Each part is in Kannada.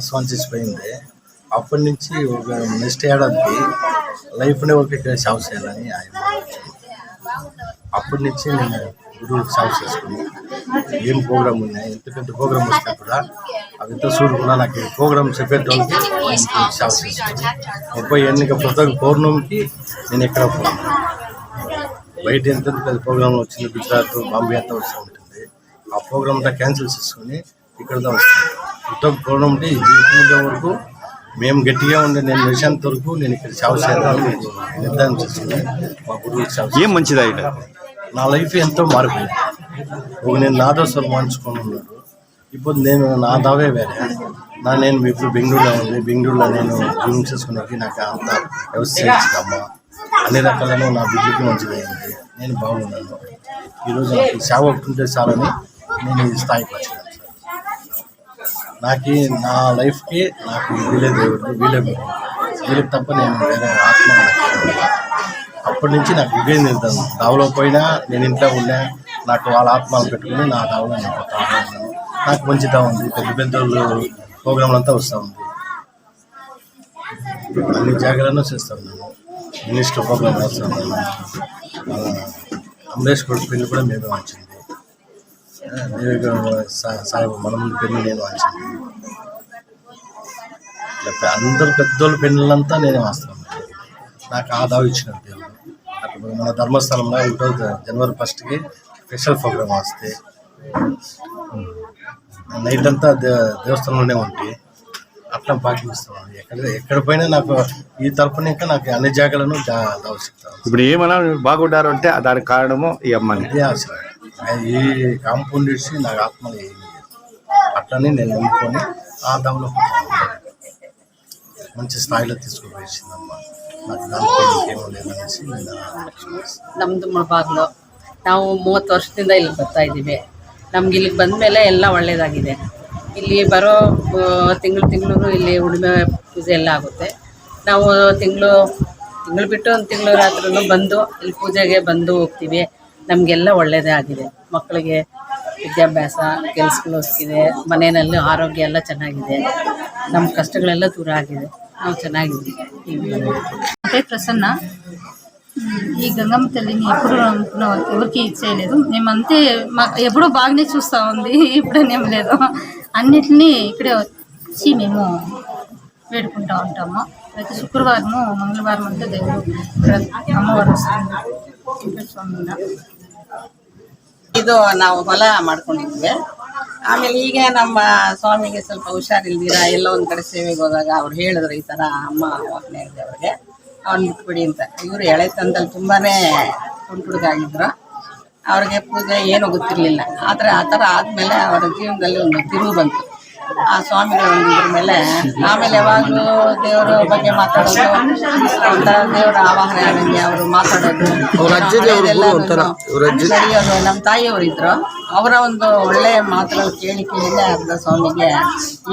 టైం పర్స్ అప్పటి నుంచి ఒక నెక్స్ట్ ఏడాదికి లైఫ్నే ఒక సాగు చేయాలని ఆయన అప్పటి నుంచి నేను గురువు సాగు చేసుకుని ఏం ప్రోగ్రామ్ ఉన్నాయి ఎంత పెద్ద ప్రోగ్రామ్ వస్తే కూడా అవి ఎంత చూడకుండా నాకు ప్రోగ్రామ్ చెప్పేటోళ్ళకి సాగు చేసుకుని ముప్పై ఎన్నిక ప్రతి పౌర్ణమికి నేను ఎక్కడ పోను. బయట ఎంత పెద్ద ప్రోగ్రామ్ వచ్చింది గుజరాత్ బాంబే అంతా వస్తూ ఉంటుంది. ఆ ప్రోగ్రామ్ అంతా క్యాన్సిల్ చేసుకొని ఇక్కడ దా ఉత్తమ ప్రోగ్రామ్ అంటే ఈ జీవితం వరకు మేము గట్టిగా ఉండే నేను నిశాంత్ వరకు నేను ఇక్కడ సేవ చేయాలని నిర్ధారణ చేసుకుని మా గురువుకి సేవ ఏం మంచిది ఆయన? నా లైఫ్ ఎంతో మారిపోయింది. ఒక నేను నాదోస్వరం మార్చుకొని ఉన్నాడు ఇప్పుడు నేను నా దావే వేరే. నా నేను ఇప్పుడు బెంగళూరులో ఉంది బెంగళూరులో నేను జీవనం చేసుకున్నది నాకు అంత వ్యవస్థ అమ్మ అన్ని రకాలను నా బిడ్డకి మంచిదైంది నేను బాగున్నాను. ఈరోజు నాకు సేవ ఒకటి ఉంటే చాలని నేను ఈ స్థాయికి నాకు నా లైఫ్కి నాకు వీలే దేవుడు వీలే వీళ్ళకి తప్ప నేను వేరే ఆత్మ అప్పటి నుంచి నాకు ఇదే నిర్ధారణ. దావలో పోయినా నేను ఇంట్లో ఉన్నా నాకు వాళ్ళ ఆత్మలు పెట్టుకుని నా దావలో నేను నాకు మంచిగా ఉంది. పెద్ద పెద్ద ప్రోగ్రాంలు అంతా వస్తూ ఉంది. అన్ని జాగ్రత్తలు చేస్తాను నేను మినిస్టర్ ప్రోగ్రాం వస్తాను అమరేష్ కొడుకు పెళ్ళి కూడా మేమే వచ్చింది మనం పెళ్ళి నేను వచ్చింది ఇట్లా అందరు పెద్దోళ్ళ పెళ్ళంతా నేనే వేస్తాను నాకు ఆ దావ ఇచ్చిన దేవుడు. మన ధర్మస్థలంలో ఒకటో జనవరి ఫస్ట్కి స్పెషల్ ప్రోగ్రామ్ వస్తే నైట్ అంతా దేవస్థానంలోనే ఉంటే అట్లా ఇస్తాను ఎక్కడ ఎక్కడ పోయినా నాకు ఈ తరపున ఇంకా నాకు అన్ని చెప్తాను. ఇప్పుడు ఏమన్నా బాగుంటారు అంటే దానికి కారణము ఈ అమ్మని. ఇదే ఆశ. ఈ కాంపౌండ్ ఇచ్చి నాకు ఆత్మ ఏమీ లేదు అట్లనే నేను నమ్ముకొని ఆ దావలో మంచి స్థాయిలో తీసుకుపోయిందమ్మా నాకు దాంట్లో ఇంకేమో లేదనేసి నేను ఆలోచిస్తున్నాను. ನಮ್ಮದು ಮುಳಬಾಗ್ಲು ನಾವು ಮೂವತ್ತು ವರ್ಷದಿಂದ ಇಲ್ಲಿ ಬರ್ತಾ ಇದ್ದೀವಿ ನಮ್ಗೆ ಇಲ್ಲಿಗೆ ಬಂದ ಮೇಲೆ ಎಲ್ಲ ಒಳ್ಳೆಯದಾಗಿದೆ ಇಲ್ಲಿ ಬರೋ ತಿಂಗಳು ತಿಂಗಳು ಇಲ್ಲಿ ಉಳುಮೆ ಪೂಜೆ ಎಲ್ಲ ಆಗುತ್ತೆ ನಾವು ತಿಂಗಳು ತಿಂಗಳು ಬಿಟ್ಟು ಒಂದು ತಿಂಗಳು ರಾತ್ರಿ ಬಂದು ಇಲ್ಲಿ ಪೂಜೆಗೆ ಬಂದು ಹೋಗ್ತೀವಿ ನಮಗೆಲ್ಲ ಒಳ್ಳೆಯದೇ ಆಗಿದೆ. ಮಕ್ಕಳಿಗೆ ವಿದ್ಯಾಭ್ಯಾಸ, ಕೆಲಸಗಳು ಹೋಗ್ತಿದೆ ಮನೆಯಲ್ಲಿ ಆರೋಗ್ಯ ಎಲ್ಲ ಚೆನ್ನಾಗಿದೆ. ನಮ್ಮ ಕಷ್ಟಗಳೆಲ್ಲ ದೂರ ಆಗಿದೆ. ನಾವು ಚೆನ್ನಾಗಿದ್ದೀವಿ. ಅದೇ ಪ್ರಸನ್ನ ಈ ಗಂಗಮ್ಮ ತಲ್ಲಿ ಎಬ್ಬರು ಎಬ್ಬರಿಗೆ ಇಚ್ಛೆ ಹೇಳೋದು ನಿಮ್ಮಂತೆ ಎಬ್ಬರು ಬಾಗಿನೇ ಚೂಸ್ತಾ ಒಂದು ಇಬ್ಬರು ನೆಮ್ಮದು ಅನ್ನಿಟ್ಲಿ ಈ ಕಡೆ ಹಚ್ಚಿ ಮೇಮು ಬೇಡ್ಕೊಂಡ ಹೊಂಟಮ್ಮ ಮತ್ತು ಶುಕ್ರವಾರನೂ ಮಂಗಳವಾರ ಮತ್ತು ದೇವರು ಅಮ್ಮವರ ಸ್ವಾಮಿ ಇದು ನಾವು ಹೊಲ ಮಾಡ್ಕೊಂಡಿದ್ವಿ. ಆಮೇಲೆ ಈಗ ನಮ್ಮ ಸ್ವಾಮಿಗೆ ಸ್ವಲ್ಪ ಹುಷಾರಿಲ್ದಿರ ಎಲ್ಲ ಒಂದ್ ಕಡೆ ಸೇವೆಗೆ ಹೋದಾಗ ಅವ್ರು ಹೇಳಿದ್ರು ಈ ತರ ಅಮ್ಮ ವಾಸನೆ ಇದೆ ಅವ್ರಿಗೆ. ಅವ್ನ್ ಬಿಟ್ಬಿಡಿ ಅಂತ. ಇವರು ಎಳೆ ತಂದಲ್ಲಿ ತುಂಬಾನೇ ಕುಂಟುಡ್ಗಾಗಿದ್ರು. ಅವ್ರಿಗೆ ಪೂಜೆ ಏನೂ ಗೊತ್ತಿರಲಿಲ್ಲ. ಆದರೆ ಆ ಥರ ಆದಮೇಲೆ ಅವರ ಜೀವನದಲ್ಲಿ ಒಂದು ತಿರುವು ಬಂತು. ಆ ಸ್ವಾಮಿಗಳು ಇದ್ರ ಮೇಲೆ ಆಮೇಲೆ ಯಾವಾಗಲೂ ದೇವರ ಬಗ್ಗೆ ಮಾತಾಡೋದು ಒಂಥರ ದೇವರ ಆವಾಹನೆ ಆದಂಗೆ ಅವರು ಮಾತಾಡೋದು. ನಡೆಯೋದು ನಮ್ಮ ತಾಯಿಯವರು ಇದ್ರು. ಅವರ ಒಂದು ಒಳ್ಳೆಯ ಮಾತುಗಳು ಕೇಳಿ ಕೇಳಿನೇ ಅರ್ಧ ಸ್ವಾಮಿಗೆ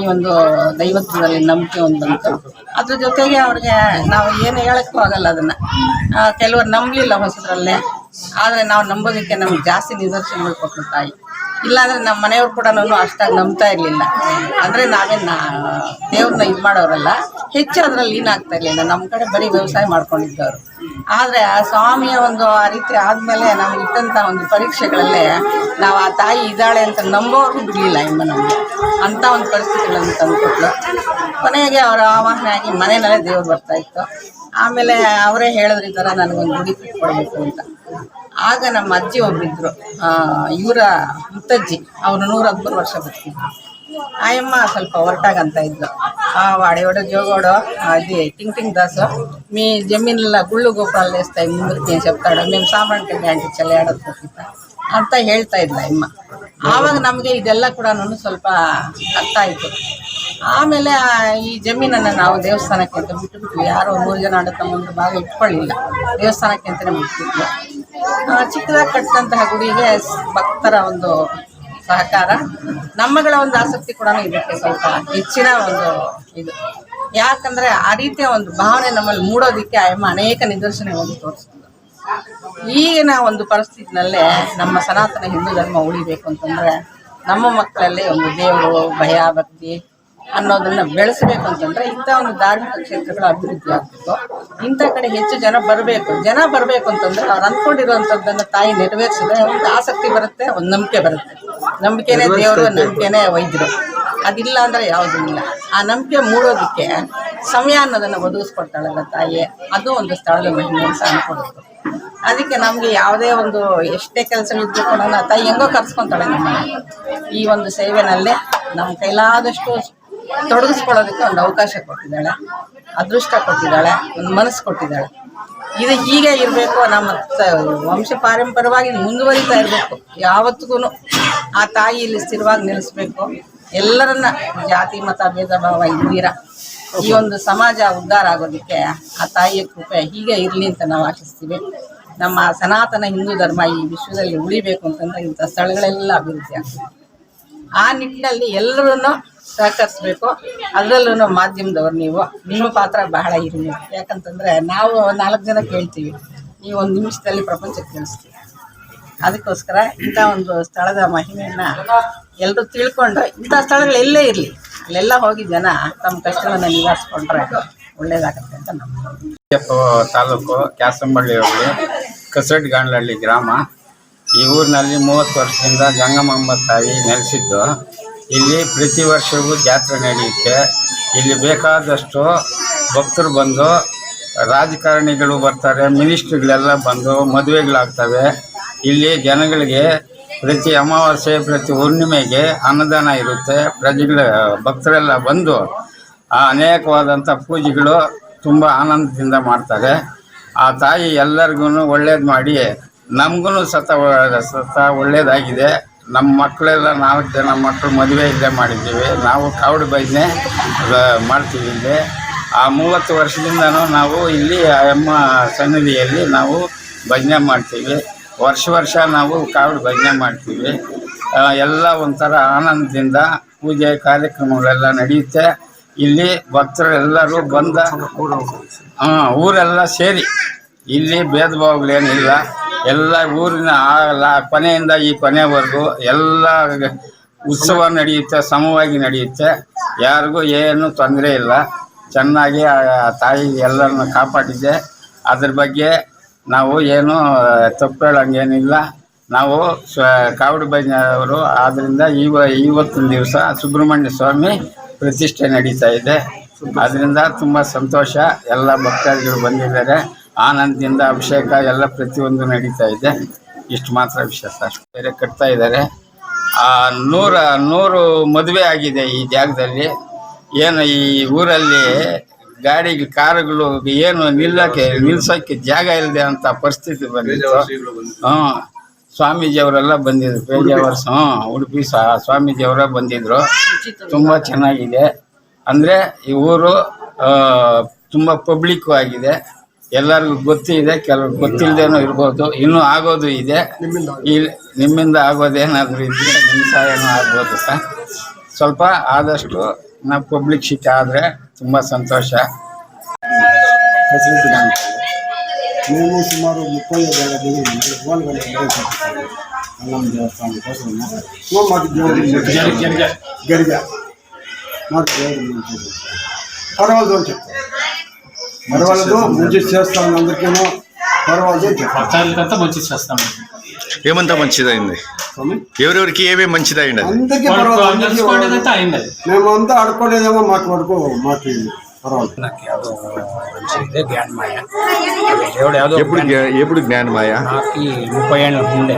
ಈ ಒಂದು ದೈವತ್ವದಲ್ಲಿ ನಂಬಿಕೆ ಒಂದು ಬಂತು ಅದ್ರ ಜೊತೆಗೆ ಅವ್ರಿಗೆ ನಾವು ಏನು ಹೇಳಕ್ಕೂ ಆಗಲ್ಲ ಅದನ್ನ. ಕೆಲವರು ನಂಬಲಿಲ್ಲ ಹೊಸದ್ರಲ್ಲೇ. ಆದರೆ ನಾವು ನಂಬೋದಕ್ಕೆ ನಮ್ಗೆ ಜಾಸ್ತಿ ನಿದರ್ಶನಗಳು ಕೊಟ್ಟರು ತಾಯಿ. ಇಲ್ಲಾಂದ್ರೆ ನಮ್ಮ ಮನೆಯವ್ರು ಕೂಡ ಅಷ್ಟಾಗಿ ನಂಬ್ತಾ ಇರಲಿಲ್ಲ. ಅಂದರೆ ನಾವೇನು ದೇವ್ರನ್ನ ಇದು ಮಾಡೋರಲ್ಲ. ಹೆಚ್ಚು ಅದರಲ್ಲಿ ಲೀನ್ ಆಗ್ತಾ ಇರಲಿಲ್ಲ. ನಮ್ಮ ಕಡೆ ಬರೀ ವ್ಯವಸಾಯ ಮಾಡ್ಕೊಂಡಿದ್ದವರು. ಆದರೆ ಆ ಸ್ವಾಮಿಯ ಒಂದು ಆ ರೀತಿ ಆದಮೇಲೆ ನಮ್ಗೆ ಇಟ್ಟಂಥ ಒಂದು ಪರೀಕ್ಷೆಗಳಲ್ಲೇ ನಾವು ಆ ತಾಯಿ ಇದ್ದಾಳೆ ಅಂತ ನಂಬೋರು ಬಿಡಲಿಲ್ಲ ಇನ್ನು ನಮಗೆ. ಅಂಥ ಒಂದು ಪರಿಸ್ಥಿತಿಗಳನ್ನು ತಂದುಕೊಟ್ಲು. ಕೊನೆಗೆ ಅವರ ಆವಾಹನೆ ಆಗಿ ಮನೆಯಲ್ಲೇ ದೇವ್ರು ಬರ್ತಾ ಇತ್ತು. ಆಮೇಲೆ ಅವರೇ ಹೇಳಿದ್ರು ಥರ ನನಗೊಂದು ಗುಡಿ ಕಟ್ಕೊಡ್ಬೇಕು ಅಂತ. ಆಗ ನಮ್ಮ ಅಜ್ಜಿ ಒಬ್ಬಿದ್ರು ಇವರ ಮುತ್ತಜ್ಜಿ, ಅವರು ನೂರ ಹದಿಮೂರು ವರ್ಷ ಬರ್ತಿದ್ರು ಆಯಮ್ಮ ಸ್ವಲ್ಪ ಹೊರಟಾಗಂತ ಇದ್ಲು. ಆ ವಾಡೆ ವಾಡೆಯೋಡ, ಜೋಗೋಡು ಅಜ್ಜಿ ಟಿಂಗ್ ಟಿಂಗ್ ದಾಸು, ಮೀ, ಜಮೀನೆಲ್ಲ ಗುಳ್ಳು ಗೋಪಾಲ್ ಇದ್ ಮುಂದಕ್ಕೆ ಚೆಪ್ತಾಡ ನಿಮ್ಮ ಸಾಮಾನು ಸಾಮಾನ್ಯ ಆಂಟಿ ಚಲ ಆಡೋದು ಅಂತ ಹೇಳ್ತಾ ಇದ್ಲ ಅಮ್ಮ ಆವಾಗ ನಮಗೆ ಇದೆಲ್ಲ ಕೂಡ ಸ್ವಲ್ಪ ಅರ್ಥ ಆಯಿತು. ಆಮೇಲೆ ಈ ಜಮೀನನ್ನು ನಾವು ದೇವಸ್ಥಾನಕ್ಕೆ ಅಂತ ಬಿಟ್ಟು ಯಾರೋ ಮೂರು ಜನ ಆಡೋ ತಮ್ಮ ಭಾಗ ಇಟ್ಕೊಳ್ಳಿಲ್ಲ. ದೇವಸ್ಥಾನಕ್ಕೆ ಅಂತಲೇ ಮುಟ್ಟಿದ್ವಿ ಚಿಕ್ಕದಾಗಿ ಕಟ್ಟಿದಂತಹ ಗುಡಿಗೆ ಭಕ್ತರ ಒಂದು ಸಹಕಾರ. ನಮ್ಮಗಳ ಒಂದು ಆಸಕ್ತಿ ಕೂಡ ಇದಕ್ಕೆ ಸ್ವಲ್ಪ ಹೆಚ್ಚಿನ ಒಂದು ಇದು. ಯಾಕಂದ್ರೆ ಆ ರೀತಿಯ ಒಂದು ಭಾವನೆ ನಮ್ಮಲ್ಲಿ ಮೂಡೋದಿಕ್ಕೆ ಆಯಮ್ಮ ಅನೇಕ ನಿದರ್ಶನಗಳನ್ನು ತೋರಿಸ್ತಾರೆ ಈಗಿನ ಒಂದು ಪರಿಸ್ಥಿತಿನಲ್ಲೇ ನಮ್ಮ ಸನಾತನ ಹಿಂದೂ ಧರ್ಮ ಉಳಿಬೇಕು ಅಂತಂದ್ರೆ ನಮ್ಮ ಮಕ್ಕಳಲ್ಲಿ ಒಂದು ದೇವರು, ಭಯ, ಭಕ್ತಿ ಅನ್ನೋದನ್ನ ಬೆಳೆಸಬೇಕು ಅಂತಂದ್ರೆ ಇಂಥ ಒಂದು ಧಾರ್ಮಿಕ ಕ್ಷೇತ್ರಗಳ ಅಭಿವೃದ್ಧಿ ಆಗಬೇಕು. ಇಂಥ ಕಡೆ ಹೆಚ್ಚು ಜನ ಬರಬೇಕು. ಜನ ಬರಬೇಕು ಅಂತಂದ್ರೆ ಅವ್ರು ಅಂದ್ಕೊಂಡಿರುವಂಥದ್ದನ್ನು ತಾಯಿ ನೆರವೇರಿಸಿದ್ರೆ ಒಂದು ಆಸಕ್ತಿ ಬರುತ್ತೆ ಒಂದು ನಂಬಿಕೆ ಬರುತ್ತೆ. ನಂಬಿಕೆನೇ ದೇವರು ನಂಬಿಕೆನೇ ವೈದ್ಯರು. ಅದಿಲ್ಲ ಅಂದ್ರೆ ಯಾವುದೂ ಇಲ್ಲ. ಆ ನಂಬಿಕೆ ಮೂಡೋದಕ್ಕೆ ಸಮಯ ಅನ್ನೋದನ್ನು ಒದಗಿಸ್ಕೊಡ್ತಾಳಲ್ಲ ತಾಯಿ ಅದು ಒಂದು ಸ್ಥಳದ ಮಹಿಮೆ ಅಂತ ಅದಕ್ಕೆ ನಮಗೆ ಯಾವುದೇ ಒಂದು ಎಷ್ಟೇ ಕೆಲಸಗಳಿದ್ರು ಕೂಡ ತಾಯಿ ಹೆಂಗೋ ಕರ್ಸ್ಕೊಂತಾಳೆ ನಮ್ಮ ಈ ಒಂದು ಸೇವೆನಲ್ಲೇ ನಮ್ಮ ಕೈಲಾದಷ್ಟು ತೊಡಗಿಸ್ಕೊಳ್ಳೋದಕ್ಕೆ ಒಂದು ಅವಕಾಶ ಕೊಟ್ಟಿದ್ದಾಳೆ. ಅದೃಷ್ಟ ಕೊಟ್ಟಿದ್ದಾಳೆ, ಒಂದು ಮನಸ್ಸು ಕೊಟ್ಟಿದ್ದಾಳೆ. ಇದು ಹೀಗೆ ಇರಬೇಕು ನಮ್ಮ ವಂಶ ಪಾರಂಪರವಾಗಿ ಮುಂದುವರಿತಾ ಇರಬೇಕು. ಯಾವತ್ತಿಗೂ ಆ ತಾಯಿ ಇಲ್ಲಿ ಸ್ಥಿರವಾಗಿ ನಿಲ್ಲಿಸ್ಬೇಕು ಎಲ್ಲರನ್ನ ಜಾತಿ, ಮತ, ಭೇದ, ಭಾವ ಇದ್ದೀರ ಈ ಒಂದು ಸಮಾಜ ಉದ್ಧಾರ ಆಗೋದಕ್ಕೆ ಆ ತಾಯಿಯ ಕೃಪೆ ಹೀಗೆ ಇರಲಿ ಅಂತ ನಾವು ಆಶಿಸ್ತೀವಿ. ನಮ್ಮ ಸನಾತನ ಹಿಂದೂ ಧರ್ಮ ಈ ವಿಶ್ವದಲ್ಲಿ ಉಳಿಬೇಕು ಅಂತಂದ್ರೆ ಇಂಥ ಸ್ಥಳಗಳೆಲ್ಲ ಅಭಿವೃದ್ಧಿ ಆಗ್ತದೆ. ಆ ನಿಟ್ಟಿನಲ್ಲಿ ಎಲ್ಲರನ್ನು ಸಹಕರಿಸ್ಬೇಕು ಅದರಲ್ಲೂ ಮಾಧ್ಯಮದವ್ರು ನೀವು. ನಿಮ್ಮ ಪಾತ್ರ ಬಹಳ ಹಿರಿಮೆ. ಯಾಕಂತಂದ್ರೆ ನಾವು ನಾಲ್ಕು ಜನ ಕೇಳ್ತೀವಿ. ನೀವು ಒಂದು ನಿಮಿಷದಲ್ಲಿ ಪ್ರಪಂಚಕ್ಕೆ ತಿಳಿಸ್ತೀವಿ ಅದಕ್ಕೋಸ್ಕರ ಇಂಥ ಒಂದು ಸ್ಥಳದ ಮಹಿಮೆಯನ್ನ ಎಲ್ಲರೂ ತಿಳ್ಕೊಂಡು ಇಂಥ ಸ್ಥಳಗಳು ಎಲ್ಲೇ ಇರಲಿ. ಅಲ್ಲೆಲ್ಲ ಹೋಗಿ ಜನ ತಮ್ಮ ಕಷ್ಟಗಳನ್ನು ನಿವಾರಿಸ್ಕೊಂಡ್ರೆ ಒಳ್ಳೇದಾಗತ್ತೆ ಅಂತ ನಮ್ಮ ತಾಲೂಕು ಕ್ಯಾಸಂಬಳ್ಳಿ ಹೋಬಳಿ ಕಸಡ್ಗಾಂಡ್ಲಹಳ್ಳಿ ಗ್ರಾಮ. ಈ ಊರಿನಲ್ಲಿ ಮೂವತ್ತು ವರ್ಷದಿಂದ ಗಂಗಮ್ಮ ತಾಯಿ ನೆಲೆಸಿದ್ದು. ಇಲ್ಲಿ ಪ್ರತಿ ವರ್ಷವೂ ಜಾತ್ರೆ ನಡೆಯುತ್ತೆ. ಇಲ್ಲಿ ಬೇಕಾದಷ್ಟು ಭಕ್ತರು ಬಂದು ರಾಜಕಾರಣಿಗಳು ಬರ್ತಾರೆ, ಮಿನಿಸ್ಟ್ರಿಗಳೆಲ್ಲ ಬಂದು ಮದುವೆಗಳಾಗ್ತವೆ. ಇಲ್ಲಿ ಜನಗಳಿಗೆ ಪ್ರತಿ ಅಮಾವಾಸ್ಯೆ, ಪ್ರತಿ ಹುಣ್ಣಿಮೆಗೆ ಅನ್ನದಾನ ಇರುತ್ತೆ. ಪ್ರಜೆಗಳ, ಭಕ್ತರೆಲ್ಲ ಬಂದು ಆ ಅನೇಕವಾದಂಥ ಪೂಜೆಗಳು ತುಂಬ ಆನಂದದಿಂದ ಮಾಡ್ತಾರೆ. ಆ ತಾಯಿ ಎಲ್ಲರಿಗೂ ಒಳ್ಳೇದು ಮಾಡಿ ನಮಗೂ ಸತ ಸತ ಒಳ್ಳೇದಾಗಿದೆ. ನಮ್ಮ ಮಕ್ಕಳೆಲ್ಲ ನಾಲ್ಕು ಜನ ಮಕ್ಕಳು ಮದುವೆ ಇಲ್ಲೇ ಮಾಡಿದ್ದೀವಿ. ನಾವು ಕೌಡ್ ಭಜನೆ ಮಾಡ್ತಿದ್ದೀವಿ ಆ ಮೂವತ್ತು ವರ್ಷದಿಂದನೂ ನಾವು ಇಲ್ಲಿ ಎಮ್ಮ ಸನ್ನಿಧಿಯಲ್ಲಿ ನಾವು ಭಜನೆ ಮಾಡ್ತೀವಿ. ವರ್ಷ ವರ್ಷ ನಾವು ಕಾವಡು ಭಜನೆ ಮಾಡ್ತೀವಿ. ಎಲ್ಲ ಒಂಥರ ಆನಂದದಿಂದ ಪೂಜೆ ಕಾರ್ಯಕ್ರಮಗಳೆಲ್ಲ ನಡೆಯುತ್ತೆ. ಇಲ್ಲಿ ಭಕ್ತರೆಲ್ಲರೂ ಬಂದ ಊರೆಲ್ಲ ಸೇರಿ. ಇಲ್ಲಿ ಭೇದ ಭಾವಗಳೇನಿಲ್ಲ. ಎಲ್ಲ ಊರಿನ ಆ ಕೊನೆಯಿಂದ ಈ ಕೊನೆವರೆಗೂ ಎಲ್ಲ ಉತ್ಸವ ನಡೆಯುತ್ತೆ, ಸಮವಾಗಿ ನಡೆಯುತ್ತೆ. ಯಾರಿಗೂ ಏನು ತೊಂದರೆ ಇಲ್ಲ. ಚೆನ್ನಾಗಿ ಆ ತಾಯಿ ಎಲ್ಲರನ್ನು ಕಾಪಾಡಿದೆ. ಅದ್ರ ಬಗ್ಗೆ ನಾವು ಏನು, ತಪ್ಪು ಹೇಳಂಗೇನಿಲ್ಲ. ನಾವು ಸ್ವ, ಕಾವಡಿ ಭಜನೆಯವರು ಆದ್ದರಿಂದ ಇವ, ಇವತ್ತಿನ ದಿವಸ ಸುಬ್ರಹ್ಮಣ್ಯ ಸ್ವಾಮಿ ಪ್ರತಿಷ್ಠೆ ನಡೀತಾ ಇದೆ. ಅದರಿಂದ ತುಂಬ ಸಂತೋಷ. ಎಲ್ಲ ಭಕ್ತಾದಿಗಳು ಬಂದಿದ್ದಾರೆ. ಆನಂದದಿಂದ ಅಭಿಷೇಕ ಎಲ್ಲ ಪ್ರತಿಯೊಂದು ನಡೀತಾ ಇದೆ. ಇಷ್ಟು ಮಾತ್ರ ವಿಶೇಷ. ಬೇರೆ ಕಟ್ತಾ ಇದ್ದಾರೆ. ಆ, ನೂರ, ನೂರು ಮದುವೆ ಆಗಿದೆ ಈ ಜಾಗದಲ್ಲಿ. ಏನು ಈ ಊರಲ್ಲಿ ಗಾಡಿ ಕಾರುಗಳು ಏನು ನಿಲ್ಲಕ್ಕೆ, ನಿಲ್ಸೋಕ್ಕೆ ಜಾಗ ಇಲ್ಲದೆ ಅಂತ ಪರಿಸ್ಥಿತಿ ಬಂದಿತ್ತು. ಹ್ಞೂ. ಸ್ವಾಮೀಜಿಯವರೆಲ್ಲ ಬಂದಿದ್ರು. ಪೇಜಾವರ್ಸ್ ಹ್ಞೂ. ಉಡುಪಿ ಸ್ವಾ- ಸ್ವಾಮೀಜಿಯವರ ಬಂದಿದ್ರು. ತುಂಬ ಚೆನ್ನಾಗಿದೆ. ಅಂದರೆ ಈ ಊರು ತುಂಬ ಪಬ್ಲಿಕ್ಕು ಆಗಿದೆ. ಎಲ್ಲರಿಗೂ ಗೊತ್ತಿದೆ ಕೆಲವ್ರು ಗೊತ್ತಿಲ್ಲದೇನೋ ಇರ್ಬೋದು ಇನ್ನೂ ಆಗೋದು ಇದೆ. ನಿಮ್ಮಿಂದ ಆಗೋದೇನಾದರೂ ಇದ್ದರೆ ನಿಮ್ಮ ಸಹಾಯನೂ ಆಗ್ಬೋದು ಸರ್. ಸ್ವಲ್ಪ ಆದಷ್ಟು ನಾವು ಪಬ್ಲಿಕ್ ಶಿಕ್ಷೆ ಆದರೆ ತುಂಬ ಸಂತೋಷ. ನೀವು ಸುಮಾರು ಮುಪ್ಪೈದು ಪರವಾಗಿ పర్వాలేదు మంచి చేస్తాను అందరికీనో. పర్వాలేదు. పట్టాలకంతా చేస్తాం. ఏమంతా మంచిదైంది? ఎవరెవరికి ఏమేమి మంచిదైంది మేము అంతా ఆడుకోలేదేమో మాకు వరకు మాకు ఎప్పుడు ఎప్పుడు జ్ఞానమాయ నాకు ముప్పై ఏళ్ళ ముందే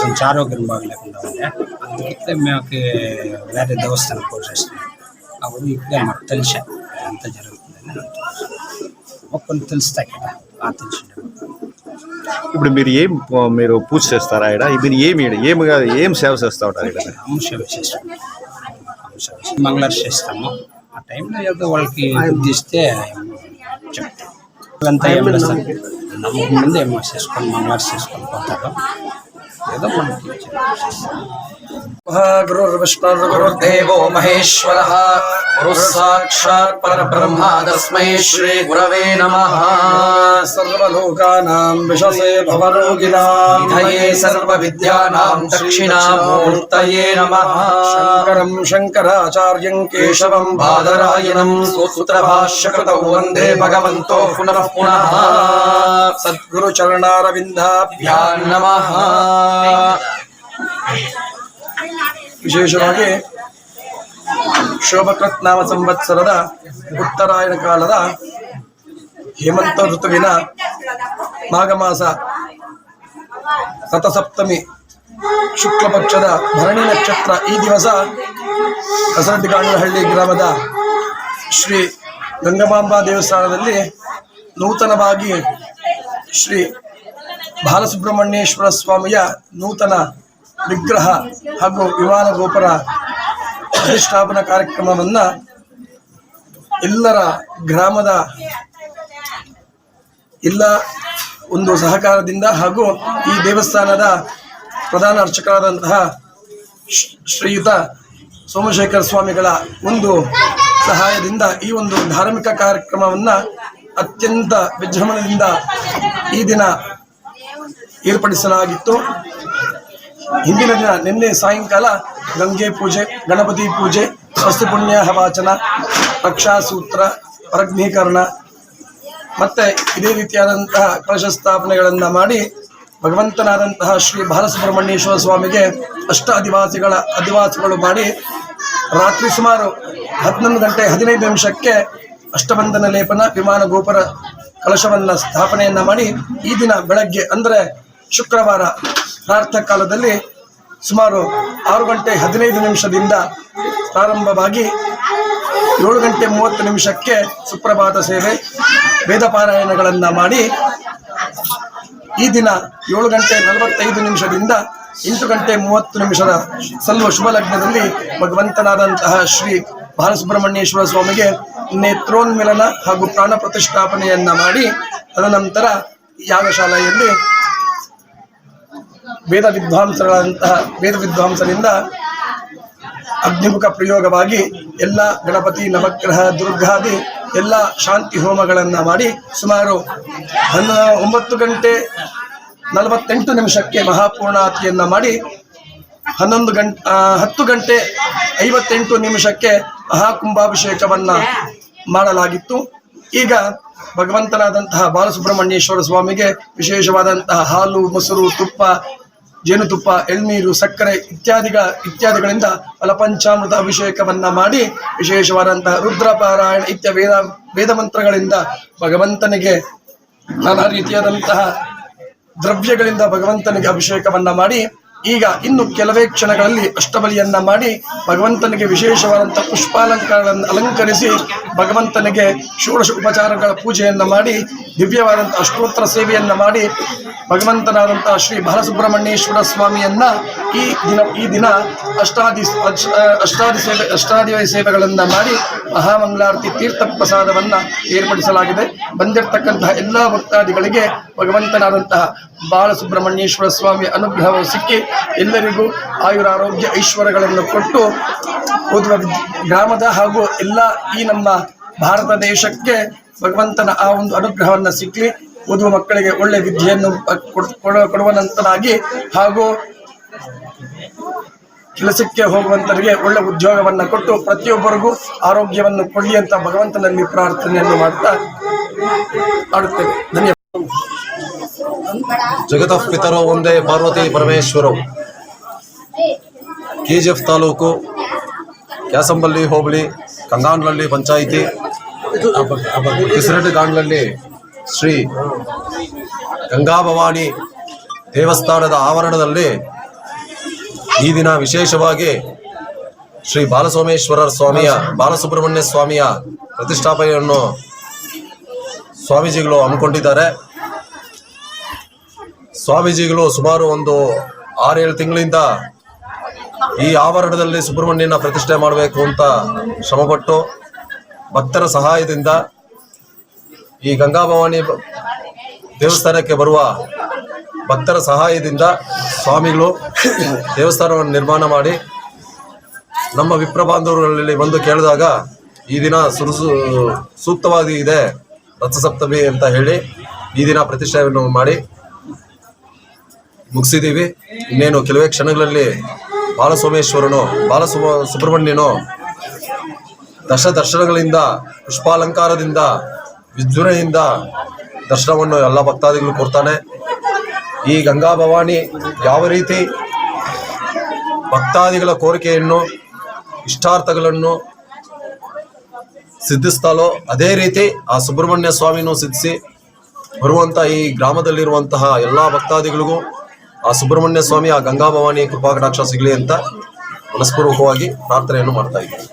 కొంచెం ఆరోగ్యం బాగలేకుండా ఉండే. అందుకే మేము వేరే దేవస్థానం కోర్సేస్తున్నాం అప్పుడు ఇప్పుడే మాకు తెలిసా. అంతా జరుగుతుంది. కొన్ని తెలుస్తాయి కదా తెలిసిన ఇప్పుడు మీరు ఏం మీరు పూజ చేస్తారా ఇక్కడ? మీరు ఏమి ఏమి కాదు ఏం సేవ చేస్తా. ఉంటారు ఇక్కడ అంశ విశేషం మంగళారు చేస్తాము. ఆ టైంలో ఏదో వాళ్ళకి ఇస్తే చెప్తాం. అంతా ఏం నమ్మకం ముందు ఏమో చేసుకొని మంగళారు చేసుకొని పోతారు. गुरुर्विष्णुर्गुरुर्देवो महेश्वरः गुरुः साक्षात् परब्रह्मा तस्मै श्रीगुरवे नमः। सर्वलोकानां विशसे भवरोगिणां विधये सर्वविद्यानां दक्षिणामूर्तये नमः। शङ्करं शङ्कराचार्यं केशवं बादरायणं सूत्रभाष्यकृतौ वंदे भगवन्तो पुनः पुनः। सद्गुरुचरणारविन्दाभ्यां नमः। ವಿಶೇಷವಾಗಿ ಶೋಭಕೃತ್ ನಾಮ ಸಂವತ್ಸರದ ಉತ್ತರಾಯಣ ಕಾಲದ ಹೇಮಂತ ಋತುವಿನ ಮಾಘ ಮಾಸ ರಥಸಪ್ತಮಿ ಶುಕ್ಲ ಪಕ್ಷದ ಭರಣಿ ನಕ್ಷತ್ರ ಈ ದಿವಸ ಕಸರಡ್ಡಿಗಾಣಹಳ್ಳಿ ಗ್ರಾಮದ ಶ್ರೀ ಗಂಗಮಾಂಬಾ ದೇವಸ್ಥಾನದಲ್ಲಿ ನೂತನವಾಗಿ ಶ್ರೀ ಬಾಲಸುಬ್ರಹ್ಮಣ್ಯೇಶ್ವರ ಸ್ವಾಮಿಯ ನೂತನ ವಿಗ್ರಹ ಹಾಗೂ ವಿಮಾನ ಗೋಪುರ ಪ್ರತಿಷ್ಠಾಪನಾ ಕಾರ್ಯಕ್ರಮವನ್ನ ಎಲ್ಲರ ಗ್ರಾಮದ ಎಲ್ಲ ಒಂದು ಸಹಕಾರದಿಂದ ಹಾಗೂ ಈ ದೇವಸ್ಥಾನದ ಪ್ರಧಾನ ಅರ್ಚಕರಾದಂತಹ ಶ್ರೀ- ಶ್ರೀಯುತ ಸೋಮಶೇಖರ ಸ್ವಾಮಿಗಳ ಒಂದು ಸಹಾಯದಿಂದ ಈ ಒಂದು ಧಾರ್ಮಿಕ ಕಾರ್ಯಕ್ರಮವನ್ನ ಅತ್ಯಂತ ವಿಜೃಂಭಣೆಯಿಂದ ಈ ದಿನ ಏರ್ಪಡಿಸಲಾಗಿತ್ತು. ಹಿಂದಿನ ದಿನ ನಿನ್ನೆ ಸಾಯಂಕಾಲ ಗಂಗೆ ಪೂಜೆ, ಗಣಪತಿ ಪೂಜೆ, ಸ್ವಸ್ತಿ ಪುಣ್ಯ ಹವಾಚನ ರಕ್ಷಾಸೂತ್ರ ಪ್ರಜ್ಞೀಕರಣ ಮತ್ತೆ ಇದೇ ರೀತಿಯಾದಂತಹ ಕಳಶ ಸ್ಥಾಪನೆಗಳನ್ನು ಮಾಡಿ ಭಗವಂತನಾದಂತಹ ಶ್ರೀ ಬಾಲಸುಬ್ರಹ್ಮಣ್ಯೇಶ್ವರ ಸ್ವಾಮಿಗೆ ಅಷ್ಟ ಅಧಿವಾಸಿಗಳ ಅಧಿವಾಸಿಗಳು ಮಾಡಿ ರಾತ್ರಿ ಸುಮಾರು ಹದಿನೊಂದು ಗಂಟೆ ಹದಿನೈದು ನಿಮಿಷಕ್ಕೆ ಅಷ್ಟಬಂಧನ ಲೇಪನ, ವಿಮಾನ ಗೋಪುರ ಕಲಶವನ್ನ ಸ್ಥಾಪನೆಯನ್ನ ಮಾಡಿ ಈ ದಿನ ಬೆಳಗ್ಗೆ ಅಂದ್ರೆ ಶುಕ್ರವಾರ ಪ್ರಾರ್ಥ ಕಾಲದಲ್ಲಿ ಸುಮಾರು ಆರು ಗಂಟೆ ಹದಿನೈದು ನಿಮಿಷದಿಂದ ಪ್ರಾರಂಭವಾಗಿ ಏಳು ಗಂಟೆ ಮೂವತ್ತು ನಿಮಿಷಕ್ಕೆ ಸುಪ್ರಭಾತ ಸೇವೆ, ವೇದ ಪಾರಾಯಣಗಳನ್ನು ಮಾಡಿ ಈ ದಿನ ಏಳು ಗಂಟೆ ನಲವತ್ತೈದು ನಿಮಿಷದಿಂದ ಎಂಟು ಗಂಟೆ ಮೂವತ್ತು ನಿಮಿಷದ ಸಲ್ಲುವ ಶುಭ ಲಗ್ನದಲ್ಲಿ ಭಗವಂತನಾದಂತಹ ಶ್ರೀ ಬಾಲಸುಬ್ರಹ್ಮಣ್ಯೇಶ್ವರ ಸ್ವಾಮಿಗೆ ನೇತ್ರೋನ್ಮಿಲನ ಹಾಗೂ ಪ್ರಾಣ ಪ್ರತಿಷ್ಠಾಪನೆಯನ್ನ ಮಾಡಿ ತದನಂತರ ಯಾಗಶಾಲೆಯಲ್ಲಿ ವೇದ ವಿದ್ವಾಂಸರಾದಂತಹ ವೇದ ವಿದ್ವಾಂಸರಿಂದ ಅಗ್ನಿಮುಖ ಪ್ರಯೋಗವಾಗಿ ಎಲ್ಲ ಗಣಪತಿ ನವಗ್ರಹ ದುರ್ಗಾದಿ ಎಲ್ಲ ಶಾಂತಿ ಹೋಮಗಳನ್ನು ಮಾಡಿ ಸುಮಾರು ಹನ್ನ ಒಂಬತ್ತು ಗಂಟೆ ನಲವತ್ತೆಂಟು ನಿಮಿಷಕ್ಕೆ ಮಹಾಪೂರ್ಣಾತಿಯನ್ನು ಮಾಡಿ ಹನ್ನೊಂದು ಗಂಟೆ ಹತ್ತು ಗಂಟೆ ಐವತ್ತೆಂಟು ನಿಮಿಷಕ್ಕೆ ಮಹಾಕುಂಭಾಭಿಷೇಕವನ್ನು ಮಾಡಲಾಗಿತ್ತು. ಈಗ ಭಗವಂತನಾದಂತಹ ಬಾಲಸುಬ್ರಹ್ಮಣ್ಯೇಶ್ವರ ಸ್ವಾಮಿಗೆ ವಿಶೇಷವಾದಂತಹ ಹಾಲು, ಮೊಸರು, ತುಪ್ಪ ಜೇನುತುಪ್ಪ, ಎಳ್ನೀರು, ಸಕ್ಕರೆ ಇತ್ಯಾದಿಗಳ ಇತ್ಯಾದಿಗಳಿಂದ ಫಲಪಂಚಾಮೃತ ಅಭಿಷೇಕವನ್ನ ಮಾಡಿ ವಿಶೇಷವಾದಂತಹ ರುದ್ರಪಾರಾಯಣ ಇತ್ಯ ವೇದ ವೇದ ಮಂತ್ರಗಳಿಂದ ಭಗವಂತನಿಗೆ ನಾನಾ ರೀತಿಯಾದಂತಹ ದ್ರವ್ಯಗಳಿಂದ ಭಗವಂತನಿಗೆ ಅಭಿಷೇಕವನ್ನ ಮಾಡಿ ಈಗ ಇನ್ನು ಕೆಲವೇ ಕ್ಷಣಗಳಲ್ಲಿ ಅಷ್ಟಬಲಿಯನ್ನ ಮಾಡಿ ಭಗವಂತನಿಗೆ ವಿಶೇಷವಾದಂಥ ಪುಷ್ಪಾಲಂಕಾರಗಳನ್ನು ಅಲಂಕರಿಸಿ ಭಗವಂತನಿಗೆ ಷೋಡಶ ಉಪಚಾರಗಳ ಪೂಜೆಯನ್ನ ಮಾಡಿ, ದಿವ್ಯವಾದಂಥ ಅಷ್ಟೋತ್ತರ ಸೇವೆಯನ್ನ ಮಾಡಿ ಭಗವಂತನಾದಂಥ ಶ್ರೀ ಬಾಲಸುಬ್ರಹ್ಮಣ್ಯೇಶ್ವರ ಸ್ವಾಮಿಯನ್ನ ಈ ದಿನ ಈ ದಿನ ಅಷ್ಟಾದಿ ಅಷ್ಟಾದಿ ಸೇವೆ ಅಷ್ಟಾದಿ ಸೇವೆಗಳನ್ನು ಮಾಡಿ ಮಹಾಮಂಗಳಾರತಿ ತೀರ್ಥ ಪ್ರಸಾದವನ್ನ ಏರ್ಪಡಿಸಲಾಗಿದೆ. ಬಂದಿರತಕ್ಕಂತಹ ಎಲ್ಲಾ ಭಕ್ತಾದಿಗಳಿಗೆ ಭಗವಂತನಾದಂತಹ ಬಾಲಸುಬ್ರಹ್ಮಣ್ಯೇಶ್ವರ ಸ್ವಾಮಿ ಅನುಗ್ರಹವು ಸಿಕ್ಕಿ ಎಲ್ಲರಿಗೂ ಆಯುರ ಆರೋಗ್ಯ ಐಶ್ವರ್ಯಗಳನ್ನು ಕೊಟ್ಟು ಓದುವ ಗ್ರಾಮದ ಹಾಗೂ ಎಲ್ಲ ಈ ನಮ್ಮ ಭಾರತ ದೇಶಕ್ಕೆ ಭಗವಂತನ ಆ ಒಂದು ಅನುಗ್ರಹವನ್ನು ಸಿಕ್ಕಲಿ ಓದುವ ಮಕ್ಕಳಿಗೆ ಒಳ್ಳೆ ವಿದ್ಯೆಯನ್ನು ಕೊಡುವ ಕೊಡ- ಕೊಡುವನಂತನಾಗಿ ಹಾಗೂ ಕೆಲಸಕ್ಕೆ ಹೋಗುವಂತರಿಗೆ ಒಳ್ಳೆ ಉದ್ಯೋಗವನ್ನು ಕೊಟ್ಟು ಪ್ರತಿಯೊಬ್ಬರಿಗೂ ಆರೋಗ್ಯವನ್ನು ಕೊಡಲಿ ಅಂತ ಭಗವಂತನಲ್ಲಿ ಪ್ರಾರ್ಥನೆಯನ್ನು ಮಾಡ್ತಾ ಮಾಡುತ್ತೇವೆ ಧನ್ಯವಾದ. ಜಗತಃ ಪಿತರೋ ಒಂದೇ ಪಾರ್ವತಿ ಪರಮೇಶ್ವರವು ಕೆ ಜಿ ಎಫ್ ತಾಲೂಕು, ಕ್ಯಾಸಂಬಲ್ಲಿ, ಹೋಬಳಿ ಕಂಗಾನ್ಲಹಳ್ಳಿ ಪಂಚಾಯಿತಿ ಕಿಸರಟ್ಟು ಗಾಂಡ್ಲಲ್ಲಿ ಶ್ರೀ ಗಂಗಾಭವಾನಿ ದೇವಸ್ಥಾನದ ಆವರಣದಲ್ಲಿ ಈ ದಿನ ವಿಶೇಷವಾಗಿ ಶ್ರೀ ಬಾಲಸೋಮೇಶ್ವರ ಸ್ವಾಮಿಯ, ಬಾಲಸುಬ್ರಹ್ಮಣ್ಯ ಸ್ವಾಮಿಯ ಪ್ರತಿಷ್ಠಾಪನೆಯನ್ನು ಸ್ವಾಮೀಜಿಗಳು ಹಮ್ಮಿಕೊಂಡಿದ್ದಾರೆ. ಸ್ವಾಮೀಜಿಗಳು ಸುಮಾರು ಒಂದು ಆರೇಳು ತಿಂಗಳಿಂದ ಈ ಆವರಣದಲ್ಲಿ ಸುಬ್ರಹ್ಮಣ್ಯನ ಪ್ರತಿಷ್ಠೆ ಮಾಡಬೇಕು ಅಂತ ಶ್ರಮಪಟ್ಟು ಭಕ್ತರ ಸಹಾಯದಿಂದ ಈ ಗಂಗಾಭವಾನಿ ದೇವಸ್ಥಾನಕ್ಕೆ ಬರುವ ಭಕ್ತರ ಸಹಾಯದಿಂದ ಸ್ವಾಮಿಗಳು ದೇವಸ್ಥಾನವನ್ನು ನಿರ್ಮಾಣ ಮಾಡಿ ನಮ್ಮ ವಿಪ್ರ ಬಾಂಧವರಲ್ಲಿ ಬಂದು ಕೇಳಿದಾಗ ಈ ದಿನ ಸುರುಸು ಸೂಕ್ತವಾಗಿ ಇದೆ ರಥಸಪ್ತಮಿ ಅಂತ ಹೇಳಿ ಈ ದಿನ ಪ್ರತಿಷ್ಠೆಯನ್ನು ಮಾಡಿ ಮುಗಿಸಿದ್ದೀವಿ. ಇನ್ನೇನು ಕೆಲವೇ ಕ್ಷಣಗಳಲ್ಲಿ ಬಾಲಸೋಮೇಶ್ವರನು ಬಾಲಸುಬ ಸುಬ್ರಹ್ಮಣ್ಯನು ದಶ ದರ್ಶನಗಳಿಂದ ಪುಷ್ಪಾಲಂಕಾರದಿಂದ, ವಿಜೃಂಭಣೆಯಿಂದ ದರ್ಶನವನ್ನು ಎಲ್ಲ ಭಕ್ತಾದಿಗಳು ಕೊಡ್ತಾನೆ. ಈ ಗಂಗಾ ಭವಾನಿ ಯಾವ ರೀತಿ ಭಕ್ತಾದಿಗಳ ಕೋರಿಕೆಯನ್ನು, ಇಷ್ಟಾರ್ಥಗಳನ್ನು ಸಿದ್ಧಿಸ್ತಾಲೋ ಅದೇ ರೀತಿ ಆ ಸುಬ್ರಹ್ಮಣ್ಯ ಸ್ವಾಮಿನೂ ಸಿದ್ಧಿಸಿ ಬರುವಂತಹ ಈ ಗ್ರಾಮದಲ್ಲಿರುವಂತಹ ಎಲ್ಲ ಭಕ್ತಾದಿಗಳಿಗೂ ಆ ಸುಬ್ರಹ್ಮಣ್ಯ ಸ್ವಾಮಿ ಆ ಗಂಗಾ ಭವಾನಿ ಕೃಪಾ ಕಟಾಕ್ಷ ಸಿಗಲಿ ಅಂತ ಮನಸ್ಪೂರ್ವಕವಾಗಿ ಪ್ರಾರ್ಥನೆಯನ್ನು ಮಾಡ್ತಾ ಇದ್ದೀನಿ.